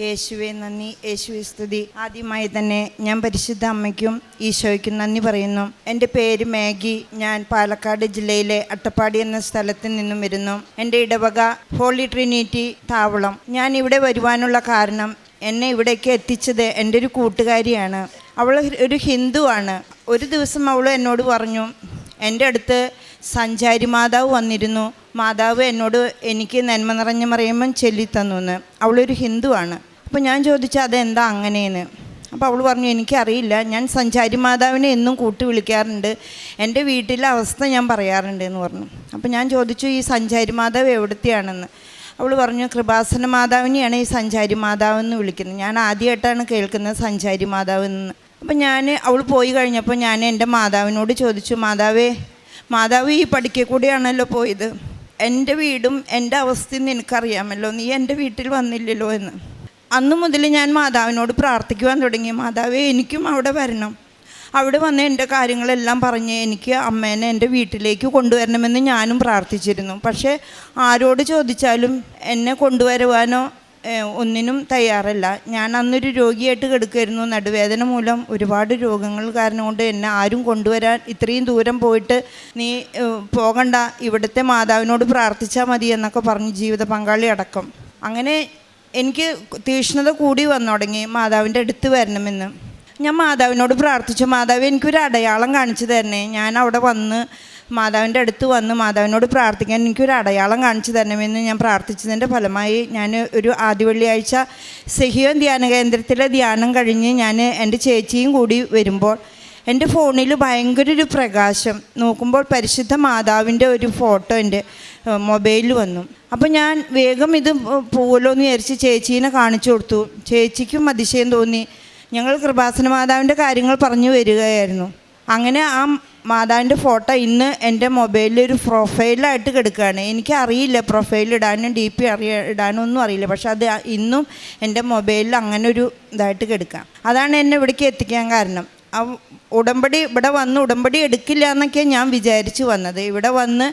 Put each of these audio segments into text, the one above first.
യേശുവെ നന്ദി. യേശുവെ സ്തുതി. ആദ്യമായി തന്നെ ഞാൻ പരിശുദ്ധ അമ്മയ്ക്കും ഈശോയ്ക്കും നന്ദി പറയുന്നു. എന്റെ പേര് മാഗി. ഞാൻ പാലക്കാട് ജില്ലയിലെ അട്ടപ്പാടി എന്ന സ്ഥലത്ത് നിന്നും വരുന്നു. എന്റെ ഇടവക ഹോളി ട്രിനിറ്റി താവളം. ഞാൻ ഇവിടെ വരുവാനുള്ള കാരണം എന്നെ ഇവിടേക്ക് എത്തിച്ചത് എന്റെ ഒരു കൂട്ടുകാരിയാണ്. അവൾ ഒരു ഹിന്ദുവാണ് ഒരു ദിവസം അവൾ എന്നോട് പറഞ്ഞു എന്റെ അടുത്ത് സഞ്ചാരി മാതാവ് വന്നിരുന്നു. മാതാവ് എന്നോട് എനിക്ക് നന്മ നിറഞ്ഞ മറിയുമ്പം ചൊല്ലിത്തന്നു അവളൊരു ഹിന്ദുവാണ് അപ്പോൾ ഞാൻ ചോദിച്ചു അതെന്താ അങ്ങനെയെന്ന്? അപ്പോൾ അവൾ പറഞ്ഞു എനിക്കറിയില്ല. ഞാൻ സഞ്ചാരി മാതാവിനെ എന്നും കൂട്ടി വിളിക്കാറുണ്ട്. എന്റെ വീട്ടിലെ അവസ്ഥ ഞാൻ പറയാറുണ്ട് എന്ന് പറഞ്ഞു. അപ്പോൾ ഞാൻ ചോദിച്ചു ഈ സഞ്ചാരി മാതാവ് എവിടത്തെയാണെന്ന്? അവൾ പറഞ്ഞു കൃപാസന മാതാവിനെയാണ് ഈ സഞ്ചാരി മാതാവ് എന്ന് വിളിക്കുന്നത്. ഞാൻ ആദ്യമായിട്ടാണ് കേൾക്കുന്നത് സഞ്ചാരി മാതാവ് എന്ന് അപ്പം ഞാൻ അവൾ പോയി കഴിഞ്ഞപ്പോൾ ഞാൻ എന്റെ മാതാവിനോട് ചോദിച്ചു മാതാവേ മാതാവ് ഈ പഠിക്കൽ കൂടിയാണല്ലോ പോയത്. എന്റെ വീടും എന്റെ അവസ്ഥയും നിനക്കറിയാമല്ലോ നീ എന്റെ വീട്ടിൽ വന്നില്ലല്ലോ എന്ന്. അന്നു മുതൽ ഞാൻ മാതാവിനോട് പ്രാർത്ഥിക്കുവാൻ തുടങ്ങി. മാതാവേ എനിക്കും അവിടെ വരണം. അവിടെ വന്ന് എന്റെ കാര്യങ്ങളെല്ലാം പറഞ്ഞ് എനിക്ക് അമ്മേനെ എന്റെ വീട്ടിലേക്ക് കൊണ്ടുവരണമെന്ന് ഞാനും പ്രാർത്ഥിച്ചിരുന്നു. പക്ഷേ ആരോട് ചോദിച്ചാലും എന്നെ കൊണ്ടുവരുവാനോ ഒന്നിനും തയ്യാറല്ല. ഞാൻ അന്നൊരു രോഗിയായിട്ട് കിടക്കുമായിരുന്നു നടുവേദന മൂലം ഒരുപാട് രോഗങ്ങൾ കാരണം കൊണ്ട് എന്നെ ആരും കൊണ്ടുവരാൻ ഇത്രയും ദൂരം പോയിട്ട് നീ പോകണ്ട. ഇവിടുത്തെ മാതാവിനോട് പ്രാർത്ഥിച്ചാൽ മതി എന്നൊക്കെ പറഞ്ഞ് ജീവിത പങ്കാളി അടക്കം. അങ്ങനെ എനിക്ക് തീഷ്ണത കൂടി വന്നു തുടങ്ങി മാതാവിന്റെ അടുത്ത് വരണമെന്ന്. ഞാൻ മാതാവിനോട് പ്രാർത്ഥിച്ചു. മാതാവ് എനിക്കൊരു അടയാളം കാണിച്ചു തരണേ. ഞാൻ അവിടെ വന്ന് മാതാവിന്റെ അടുത്ത് വന്ന് മാതാവിനോട് പ്രാർത്ഥിക്കാൻ എനിക്കൊരു അടയാളം കാണിച്ചു തരണമെന്ന് ഞാൻ പ്രാർത്ഥിച്ചതിന്റെ ഫലമായി ഞാൻ ഒരു ആദ്യ വെള്ളിയാഴ്ച സഹിയോൻ ധ്യാന കേന്ദ്രത്തിലെ ധ്യാനം കഴിഞ്ഞ് ഞാൻ എന്റെ ചേച്ചിയും കൂടി വരുമ്പോൾ എന്റെ ഫോണിൽ ഭയങ്കര ഒരു പ്രകാശം. നോക്കുമ്പോൾ പരിശുദ്ധ മാതാവിന്റെ ഒരു ഫോട്ടോ എന്റെ മൊബൈലിൽ വന്നു. അപ്പോൾ ഞാൻ വേഗം ഇത് പോവല്ലോ എന്ന് വിചാരിച്ച് ചേച്ചീനെ കാണിച്ചു കൊടുത്തു. ചേച്ചിക്കും അതിശയം തോന്നി. ഞങ്ങൾ കൃപാസന മാതാവിന്റെ കാര്യങ്ങൾ പറഞ്ഞു വരികയായിരുന്നു. അങ്ങനെ ആ മാതാവിന്റെ ഫോട്ടോ ഇന്ന് എന്റെ മൊബൈലിൽ ഒരു പ്രൊഫൈലായിട്ട് കിടക്കുകയാണ്. എനിക്കറിയില്ല പ്രൊഫൈൽ ഇടാനും ഡി പി അറിയ ഇടാനും ഒന്നും അറിയില്ല. പക്ഷെ അത് ഇന്നും എന്റെ മൊബൈലിൽ അങ്ങനെ ഒരു ഇതായിട്ട് കിടക്കാം. അതാണ് എന്നെ ഇവിടേക്ക് എത്തിക്കാൻ കാരണം. ആ ഉടമ്പടി ഇവിടെ വന്ന് ഉടമ്പടി എടുക്കില്ല എന്നൊക്കെ ഞാൻ വിചാരിച്ചു വന്നത്. ഇവിടെ വന്ന്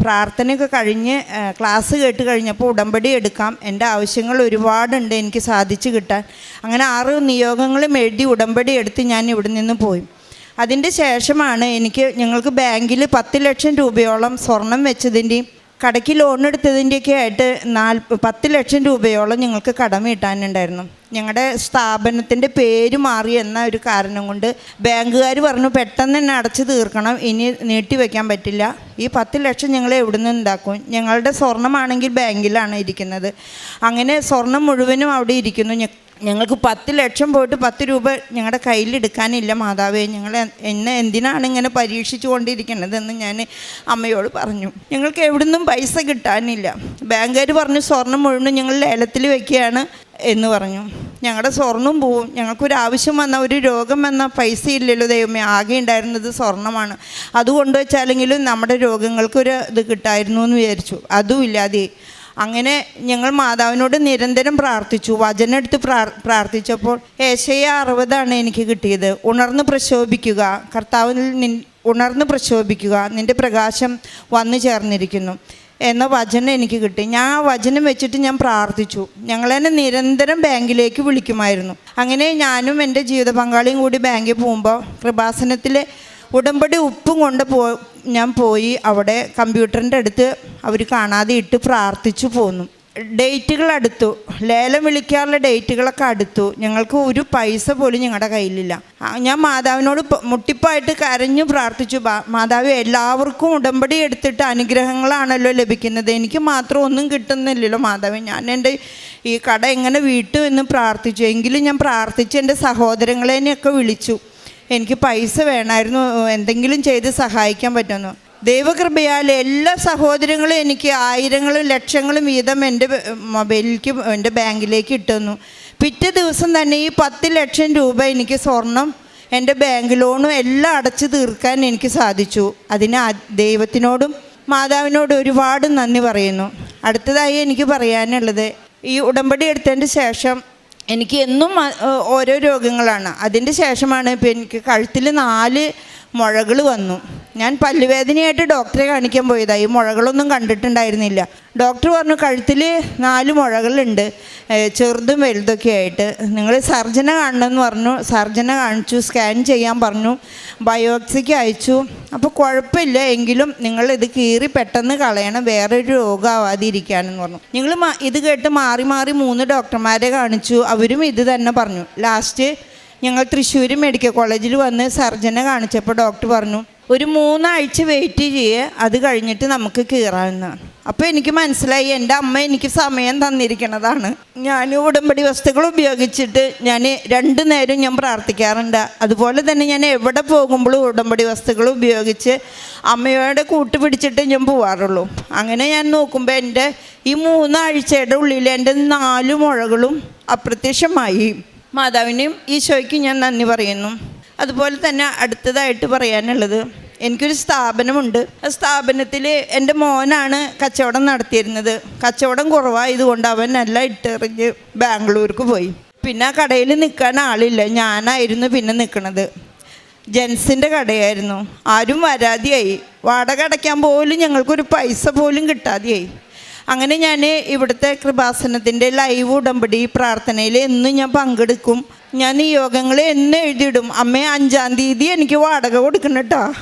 പ്രാർത്ഥനയൊക്കെ കഴിഞ്ഞ് ക്ലാസ് കേട്ട് കഴിഞ്ഞപ്പോൾ ഉടമ്പടി എടുക്കാം. എന്റെ ആവശ്യങ്ങൾ ഒരുപാടുണ്ട് എനിക്ക് സാധിച്ചു കിട്ടാൻ. അങ്ങനെ ആറ് നിയോഗങ്ങളും എഴുതി ഉടമ്പടി എടുത്ത് ഞാൻ ഇവിടെ നിന്ന് പോയി. അതിന്റെ ശേഷമാണ് എനിക്ക് ഞങ്ങൾക്ക് ബാങ്കിൽ പത്ത് ലക്ഷം രൂപയോളം സ്വർണം വെച്ചതിന്റെയും കടയ്ക്ക് ലോൺ എടുത്തതിന്റെയൊക്കെ ആയിട്ട് നാൽ പത്ത് ലക്ഷം രൂപയോളം ഞങ്ങൾക്ക് കടം വീട്ടാനുണ്ടായിരുന്നു. ഞങ്ങളുടെ സ്ഥാപനത്തിന്റെ പേര് മാറി എന്ന ഒരു കാരണം കൊണ്ട് ബാങ്കുകാർ പറഞ്ഞു പെട്ടെന്ന് തന്നെ അടച്ചു തീർക്കണം. ഇനി നീട്ടിവെക്കാൻ പറ്റില്ല. ഈ പത്ത് ലക്ഷം ഞങ്ങൾ എവിടെ നിന്ന് ഉണ്ടാക്കും? ഞങ്ങളുടെ സ്വർണമാണെങ്കിൽ ബാങ്കിലാണ് ഇരിക്കുന്നത്. അങ്ങനെ സ്വർണം മുഴുവനും അവിടെ ഇരിക്കുന്നു. ഞങ്ങൾക്ക് പത്ത് ലക്ഷം പോയിട്ട് പത്ത് രൂപ ഞങ്ങളുടെ കയ്യിലെടുക്കാനില്ല മാതാവേ. ഞങ്ങൾ എന്നെ എന്തിനാണ് ഇങ്ങനെ പരീക്ഷിച്ചു കൊണ്ടിരിക്കണതെന്ന് ഞാൻ അമ്മയോട് പറഞ്ഞു. ഞങ്ങൾക്ക് എവിടുന്നും പൈസ കിട്ടാനില്ല. ബാങ്കുകാർ പറഞ്ഞു സ്വർണം മുഴുവൻ ഞങ്ങൾ ലേലത്തിൽ വെക്കുകയാണ് എന്ന് പറഞ്ഞു. ഞങ്ങളുടെ സ്വർണം പോവും. ഞങ്ങൾക്കൊരു ആവശ്യം വന്ന ഒരു രോഗം വന്ന പൈസ ഇല്ലല്ലോ ദൈവമേ. ആകെ ഉണ്ടായിരുന്നത് സ്വർണമാണ്. അതുകൊണ്ട് വെച്ചാലെങ്കിലും നമ്മുടെ രോഗങ്ങൾക്കൊരു ഇത് കിട്ടായിരുന്നു എന്ന് വിചാരിച്ചു. അതും ഇല്ലാതെ അങ്ങനെ ഞങ്ങൾ മാതാവിനോട് നിരന്തരം പ്രാർത്ഥിച്ചു. വചനം എടുത്ത് പ്രാർ പ്രാർത്ഥിച്ചപ്പോൾ ഏശയ അറുപതാണ് എനിക്ക് കിട്ടിയത്. ഉണർന്ന് പ്രശോഭിക്കുക. കർത്താവിൽ നിൻ ഉണർന്ന് പ്രശോഭിക്കുക. നിന്റെ പ്രകാശം വന്നു ചേർന്നിരിക്കുന്നു എന്ന വചനം എനിക്ക് കിട്ടി. ഞാൻ ആ വചനം വെച്ചിട്ട് ഞാൻ പ്രാർത്ഥിച്ചു. ഞങ്ങളെന്നെ നിരന്തരം ബാങ്കിലേക്ക് വിളിക്കുമായിരുന്നു. അങ്ങനെ ഞാനും എന്റെ ജീവിത പങ്കാളിയും കൂടി ബാങ്കിൽ പോകുമ്പോൾ കൃപാസനത്തിലെ ഉടമ്പടി ഉപ്പും കൊണ്ട് പോ ഞാൻ പോയി അവിടെ കമ്പ്യൂട്ടറിന്റെ അടുത്ത് അവർ കാണാതെ ഇട്ട് പ്രാർത്ഥിച്ചു പോന്നു. ഡേറ്റുകൾ അടുത്തു. ലേലം വിളിക്കാറുള്ള ഡേറ്റുകളൊക്കെ അടുത്തു. ഞങ്ങൾക്ക് ഒരു പൈസ പോലും ഞങ്ങളുടെ കയ്യിലില്ല. ഞാൻ മാതാവിനോട് മുട്ടിപ്പായിട്ട് കരഞ്ഞു പ്രാർത്ഥിച്ചു. "ബാ- മാതാവ് എല്ലാവർക്കും ഉടമ്പടി എടുത്തിട്ട് അനുഗ്രഹങ്ങളാണല്ലോ ലഭിക്കുന്നത്. എനിക്ക് മാത്രം ഒന്നും കിട്ടുന്നില്ലല്ലോ മാതാവ്. ഞാൻ എന്റെ ഈ കട എങ്ങനെ വീട്ടു എന്ന് പ്രാർത്ഥിച്ചു. എങ്കിലും ഞാൻ പ്രാർത്ഥിച്ച് എന്റെ സഹോദരങ്ങളെയൊക്കെ വിളിച്ചു. എനിക്ക് പൈസ വേണമായിരുന്നു എന്തെങ്കിലും ചെയ്ത് സഹായിക്കാൻ പറ്റുമെന്ന്. ദൈവകൃപയാൽ എല്ലാ സഹോദരങ്ങളും എനിക്ക് ആയിരങ്ങളും ലക്ഷങ്ങളും വീതം എന്റെ മൊബൈലിലേക്ക് എന്റെ ബാങ്കിലേക്ക് ഇട്ടുന്നു പിറ്റേ ദിവസം തന്നെ ഈ പത്ത് ലക്ഷം രൂപ എനിക്ക് സ്വർണം എന്റെ ബാങ്ക് ലോണും എല്ലാം അടച്ചു തീർക്കാൻ എനിക്ക് സാധിച്ചു. അതിന് ദൈവത്തിനോടും മാതാവിനോടും ഒരുപാട് നന്ദി പറയുന്നു. അടുത്തതായി എനിക്ക് പറയാനുള്ളത് ഈ ഉടമ്പടി എടുത്തതിന്റെ ശേഷം എനിക്ക് എന്നും ഓരോ രോഗങ്ങളാണ്. അതിന്റെ ശേഷമാണ് ഇപ്പം എനിക്ക് കഴുത്തിൽ നാല് മുഴകൾ വന്നു. ഞാൻ പല്ലുവേദനയായിട്ട് ഡോക്ടറെ കാണിക്കാൻ പോയതായി ഈ മുഴകളൊന്നും കണ്ടിട്ടുണ്ടായിരുന്നില്ല. ഡോക്ടർ പറഞ്ഞു കഴുത്തിൽ നാല് മുഴകളുണ്ട്. ചെറുതും വലുതൊക്കെ ആയിട്ട്. നിങ്ങൾ സർജനെ കാണണമെന്ന് പറഞ്ഞു. സർജനെ കാണിച്ചു സ്കാൻ ചെയ്യാൻ പറഞ്ഞു. ബയോപ്സിക്ക് അയച്ചു. അപ്പോൾ കുഴപ്പമില്ല. എങ്കിലും നിങ്ങൾ ഇത് കീറി പെട്ടെന്ന് കളയണം. വേറൊരു രോഗമാവാതിരിക്കാനെന്ന് പറഞ്ഞു. നിങ്ങൾ ഇത് കേട്ട് മാറി മാറി മൂന്ന് ഡോക്ടർമാരെ കാണിച്ചു. അവരും ഇത് തന്നെ പറഞ്ഞു. ലാസ്റ്റ് ഞങ്ങൾ തൃശ്ശൂർ മെഡിക്കൽ കോളേജിൽ വന്ന് സർജനെ കാണിച്ചപ്പോൾ ഡോക്ടർ പറഞ്ഞു ഒരു മൂന്നാഴ്ച വെയിറ്റ് ചെയ്യേ അത് കഴിഞ്ഞിട്ട് നമുക്ക് കീറാമെന്ന്. അപ്പോൾ എനിക്ക് മനസ്സിലായി എന്റെ അമ്മ എനിക്ക് സമയം തന്നിരിക്കണതാണ്. ഞാൻ ഉടമ്പടി വസ്തുക്കൾ ഉപയോഗിച്ചിട്ട് ഞാൻ രണ്ട് നേരം ഞാൻ പ്രാർത്ഥിക്കാറുണ്ട്. അതുപോലെ തന്നെ ഞാൻ എവിടെ പോകുമ്പോഴും ഉടമ്പടി വസ്തുക്കൾ ഉപയോഗിച്ച് അമ്മയോടെ കൂട്ടു പിടിച്ചിട്ട് ഞാൻ പോവാറുള്ളൂ. അങ്ങനെ ഞാൻ നോക്കുമ്പോൾ എന്റെ ഈ മൂന്നാഴ്ചയുടെ ഉള്ളിൽ എന്റെ നാല് മുഴകളും അപ്രത്യക്ഷമായി. മാതാവിനെയും ഈശോയ്ക്കും ഞാൻ നന്ദി പറയുന്നു. അതുപോലെ തന്നെ അടുത്തതായിട്ട് പറയാനുള്ളത് എനിക്കൊരു സ്ഥാപനമുണ്ട്. ആ സ്ഥാപനത്തിൽ എന്റെ മോനാണ് കച്ചവടം നടത്തിയിരുന്നത്. കച്ചവടം കുറവായതുകൊണ്ട് അവൻ എല്ലാം ഇട്ടെറിഞ്ഞ് ബാംഗ്ലൂർക്ക് പോയി. പിന്നെ ആ കടയിൽ നിൽക്കാൻ ആളില്ല. ഞാനായിരുന്നു പിന്നെ നിൽക്കണത്. ജെൻസിന്റെ കടയായിരുന്നു. ആരും വരാതെയായി. വാടക അടയ്ക്കാൻ പോലും ഞങ്ങൾക്കൊരു പൈസ പോലും കിട്ടാതെയായി. അങ്ങനെ ഞാൻ ഇവിടുത്തെ കൃപാസനത്തിന്റെ ലൈവ് ഉടമ്പടി പ്രാർത്ഥനയിൽ എന്നും ഞാൻ പങ്കെടുക്കും. ഞാൻ ഈ യോഗങ്ങൾ എന്നും എഴുതിയിടും. അമ്മേ അഞ്ചാം തീയതി എനിക്ക് വാടക കൊടുക്കണം കേട്ടോ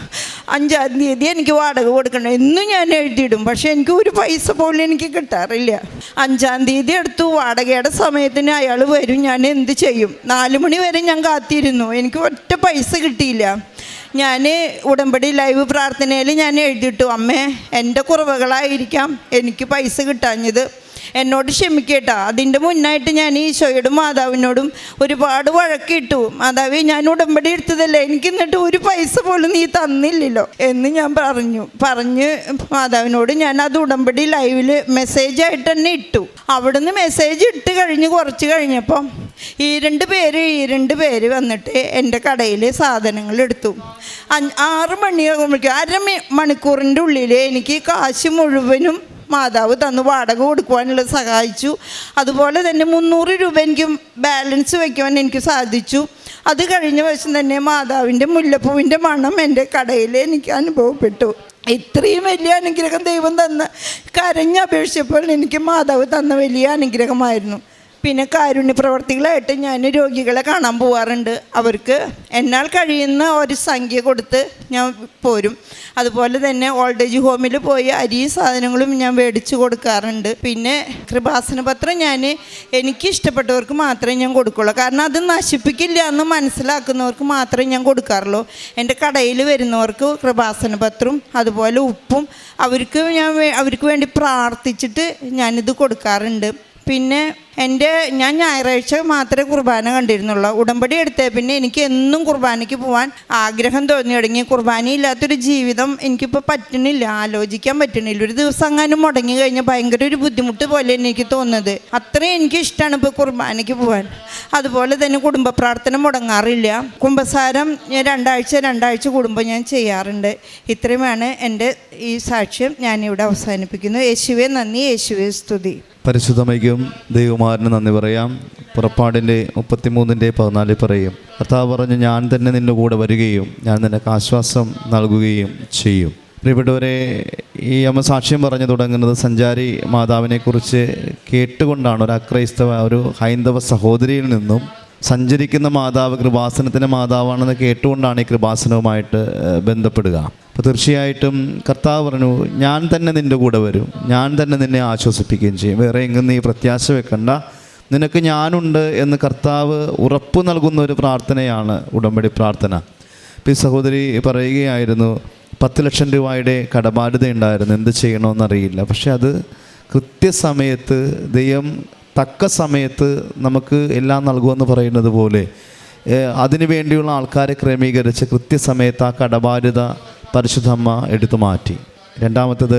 അഞ്ചാം തീയതി എനിക്ക് വാടക കൊടുക്കണം. എന്നും ഞാൻ എഴുതിയിടും. പക്ഷെ എനിക്ക് ഒരു പൈസ പോലും എനിക്ക് കിട്ടാറില്ല. അഞ്ചാം തീയതി എടുത്തു വാടകയുടെ സമയത്തിന് അയാൾ വരും. ഞാൻ എന്ത് ചെയ്യും? നാല് മണി വരെ ഞാൻ കാത്തിരുന്നു. എനിക്ക് ഒറ്റ പൈസ കിട്ടിയില്ല. ഞാൻ ഉടമ്പടി ലൈവ് പ്രാർത്ഥനയിൽ ഞാൻ എഴുതിയിട്ടു അമ്മേ എന്റെ കുറവുകളായിരിക്കാം. എനിക്ക് പൈസ കിട്ടാഞ്ഞത്. എന്നോട് ക്ഷമിക്കേട്ടാ. അതിന്റെ മുന്നായിട്ട് ഞാൻ ഈശോയോടും മാതാവിനോടും ഒരുപാട് വഴക്കിട്ടു. മാതാവി ഞാൻ ഉടമ്പടി എടുത്തതല്ലേ? എനിക്ക് എന്നിട്ട് ഒരു പൈസ പോലും നീ തന്നില്ലല്ലോ. എന്ന് ഞാൻ പറഞ്ഞു. പറഞ്ഞ് മാതാവിനോട് ഞാൻ അത് ഉടമ്പടി ലൈവിൽ മെസ്സേജായിട്ട് തന്നെ ഇട്ടു. അവിടുന്ന് മെസ്സേജ് ഇട്ട് കഴിഞ്ഞ് കുറച്ച് കഴിഞ്ഞപ്പം ഈ രണ്ട് പേര് ഈ രണ്ട് പേര് വന്നിട്ട് എന്റെ കടയിൽ സാധനങ്ങൾ എടുത്തു. ആറ് മണിയാകുമ്പോഴേക്കും അര മണിക്കൂറിന്റെ ഉള്ളിൽ എനിക്ക് കാശ് മുഴുവനും മാതാവ് തന്ന് വാടക കൊടുക്കുവാനുള്ള സഹായിച്ചു. അതുപോലെ തന്നെ മുന്നൂറ് രൂപ എനിക്ക് ബാലൻസ് വയ്ക്കുവാൻ എനിക്ക് സാധിച്ചു. അത് കഴിഞ്ഞ വശം തന്നെ മാതാവിന്റെ മുല്ലപ്പൂവിന്റെ മണം എന്റെ കടയിൽ എനിക്ക് അനുഭവപ്പെട്ടു. ഇത്രയും വലിയ അനുഗ്രഹം ദൈവം തന്ന കരഞ്ഞപേക്ഷിച്ചപ്പോൾ എനിക്ക് മാതാവ് തന്ന വലിയ അനുഗ്രഹമായിരുന്നു. പിന്നെ കാരുണ്യ പ്രവർത്തികളായിട്ട് ഞാൻ രോഗികളെ കാണാൻ പോവാറുണ്ട്. അവർക്ക് എന്നാൽ കഴിയുന്ന ഒരു സംഖ്യ കൊടുത്ത് ഞാൻ പോരും. അതുപോലെ തന്നെ ഓൾഡ് ഏജ് ഹോമിൽ പോയി അരിയും സാധനങ്ങളും ഞാൻ മേടിച്ചു കൊടുക്കാറുണ്ട്. പിന്നെ കൃപാസന പത്രം ഞാൻ എനിക്ക് ഇഷ്ടപ്പെട്ടവർക്ക് മാത്രമേ ഞാൻ കൊടുക്കുള്ളൂ. കാരണം അത് നശിപ്പിക്കില്ല എന്ന് മനസ്സിലാക്കുന്നവർക്ക് മാത്രമേ ഞാൻ കൊടുക്കാറുള്ളൂ. എന്റെ കടയിൽ വരുന്നവർക്ക് കൃപാസന പത്രം അതുപോലെ ഉപ്പും അവർക്ക് ഞാൻ അവർക്ക് വേണ്ടി പ്രാർത്ഥിച്ചിട്ട് ഞാനിത് കൊടുക്കാറുണ്ട്. പിന്നെ എന്റെ ഞാൻ ഞായറാഴ്ച മാത്രമേ കുർബാന കണ്ടിരുന്നുള്ളൂ. ഉടമ്പടി എടുത്തേ പിന്നെ എനിക്ക് എന്നും കുർബാനയ്ക്ക് പോകാൻ ആഗ്രഹം തോന്നി തുടങ്ങി. കുർബാന ഇല്ലാത്തൊരു ജീവിതം എനിക്കിപ്പോൾ പറ്റണില്ല ആലോചിക്കാൻ പറ്റണില്ല. ഒരു ദിവസം അങ്ങനെ മുടങ്ങി കഴിഞ്ഞാൽ ഭയങ്കര ഒരു ബുദ്ധിമുട്ട് പോലെ എനിക്ക് തോന്നുന്നത്. അത്രയും എനിക്ക് ഇഷ്ടമാണ് ഇപ്പോൾ കുർബാനയ്ക്ക് പോകാൻ അതുപോലെ തന്നെ കുടുംബ പ്രാർത്ഥന മുടങ്ങാറില്ല. കുംഭസാരം ഞാൻ രണ്ടാഴ്ച രണ്ടാഴ്ച കുടുംബം ഞാൻ ചെയ്യാറുണ്ട്. ഇത്രയുമാണ് എന്റെ ഈ സാക്ഷ്യം ഞാനിവിടെ അവസാനിപ്പിക്കുന്നു. യേശുവെ നന്ദി. യേശുവെ സ്തുതി. പരിശുദ്ധമയ്ക്കും ദൈവമാരന് നന്ദി പറയാം. പുറപ്പാടിന്റെ മുപ്പത്തിമൂന്നിന്റെ പതിനാലിൽ പറയും കർത്താവ് പറഞ്ഞു ഞാൻ തന്നെ നിന്നു കൂടെ വരികയും ഞാൻ നിനക്ക് ആശ്വാസം നൽകുകയും ചെയ്യും. പ്രിയപ്പെട്ടവരെ ഈ അമ്മ സാക്ഷ്യം പറഞ്ഞു തുടങ്ങുന്നത് സഞ്ചാരി മാതാവിനെക്കുറിച്ച് കേട്ടുകൊണ്ടാണ്. ഒരു അക്രൈസ്തവ ഒരു ഹൈന്ദവ സഹോദരിയിൽ നിന്നും സഞ്ചരിക്കുന്ന മാതാവ് കൃപാസനത്തിന്റെ മാതാവാണെന്ന് കേട്ടുകൊണ്ടാണ് ഈ കൃപാസനവുമായിട്ട് ബന്ധപ്പെടുക. അപ്പോൾ തീർച്ചയായിട്ടും കർത്താവ് പറഞ്ഞു ഞാൻ തന്നെ നിന്റെ കൂടെ വരും. ഞാൻ തന്നെ നിന്നെ ആശ്വസിപ്പിക്കുകയും ചെയ്യും. വേറെ എങ്ങും നീ പ്രത്യാശ വെക്കണ്ട. നിനക്ക് ഞാനുണ്ട് എന്ന് കർത്താവ് ഉറപ്പ് നൽകുന്ന ഒരു പ്രാർത്ഥനയാണ് ഉടമ്പടി പ്രാർത്ഥന. ഈ സഹോദരി പറയുകയായിരുന്നു പത്ത് ലക്ഷം രൂപയുടെ കടബാധ്യത ഉണ്ടായിരുന്നു എന്ത് ചെയ്യണമെന്നറിയില്ല. പക്ഷെ അത് കൃത്യസമയത്ത് ദൈവം തക്ക സമയത്ത് നമുക്ക് എല്ലാം നൽകുമെന്ന് പറയുന്നത് പോലെ അതിനു വേണ്ടിയുള്ള ആൾക്കാരെ ക്രമീകരിച്ച് കൃത്യസമയത്ത് ആ കടബാധ്യത പരിശുദ്ധമ്മ എടുത്തു മാറ്റി. രണ്ടാമത്തത്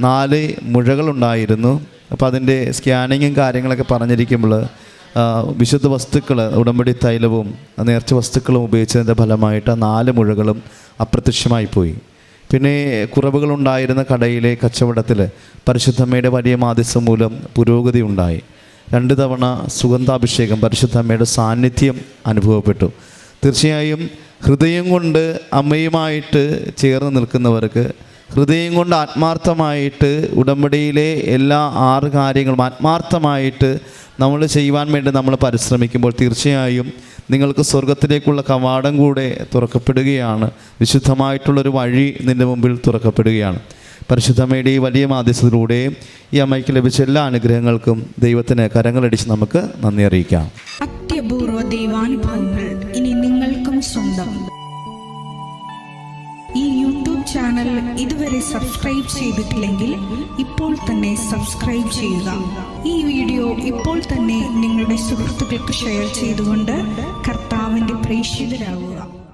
നാല് മുഴകളുണ്ടായിരുന്നു. അപ്പോൾ അതിന്റെ സ്കാനിങ്ങും കാര്യങ്ങളൊക്കെ പറഞ്ഞിരിക്കുമ്പോൾ വിശുദ്ധ വസ്തുക്കൾ ഉടമ്പടി തൈലവും നേർച്ച വസ്തുക്കളും ഉപയോഗിച്ചതിന്റെ ഫലമായിട്ട് നാല് മുഴകളും അപ്രത്യക്ഷമായി പോയി. പിന്നെ കുറവുകളുണ്ടായിരുന്ന കടയിലെ കച്ചവടത്തിൽ പരിശുദ്ധമ്മയുടെ വലിയ മാധ്യസ്ഥം മൂലം പുരോഗതി ഉണ്ടായി. രണ്ട് തവണ സുഗന്ധാഭിഷേകം പരിശുദ്ധമ്മയുടെ സാന്നിധ്യം അനുഭവപ്പെട്ടു. തീർച്ചയായും ഹൃദയം കൊണ്ട് അമ്മയുമായിട്ട് ചേർന്ന് നിൽക്കുന്നവർക്ക് ഹൃദയം കൊണ്ട് ആത്മാർത്ഥമായിട്ട് ഉടമ്പടിയിലെ എല്ലാ ആറ് കാര്യങ്ങളും ആത്മാർത്ഥമായിട്ട് നമ്മൾ ചെയ്യുവാൻ വേണ്ടി നമ്മൾ പരിശ്രമിക്കുമ്പോൾ തീർച്ചയായും നിങ്ങൾക്ക് സ്വർഗത്തിലേക്കുള്ള കവാടം കൂടെ തുറക്കപ്പെടുകയാണ്. വിശുദ്ധമായിട്ടുള്ളൊരു വഴി നിന്റെ മുമ്പിൽ തുറക്കപ്പെടുകയാണ്. പരിശുദ്ധമ്മയുടെ ഈ വലിയ മാധ്യസ്ഥത്തിലൂടെ ഈ അമ്മയ്ക്ക് ലഭിച്ച എല്ലാ അനുഗ്രഹങ്ങൾക്കും ദൈവത്തിന് കരങ്ങളടിച്ച് നമുക്ക് നന്ദി അറിയിക്കാം. അത്യപൂർവ ദൈവാനുഭവങ്ങൾ ഇനി നിങ്ങൾക്കും സ്വന്തം. ഈ യൂട്യൂബ് ചാനൽ ഇതുവരെ സബ്സ്ക്രൈബ് ചെയ്തിട്ടില്ലെങ്കിൽ ഇപ്പോൾ തന്നെ സബ്സ്ക്രൈബ് ചെയ്യുക. ഈ വീഡിയോ ഇപ്പോൾ തന്നെ നിങ്ങളുടെ സുഹൃത്തുക്കൾക്ക് ഷെയർ ചെയ്തുകൊണ്ട് കർത്താവിന്റെ പ്രേക്ഷിതരാകുക.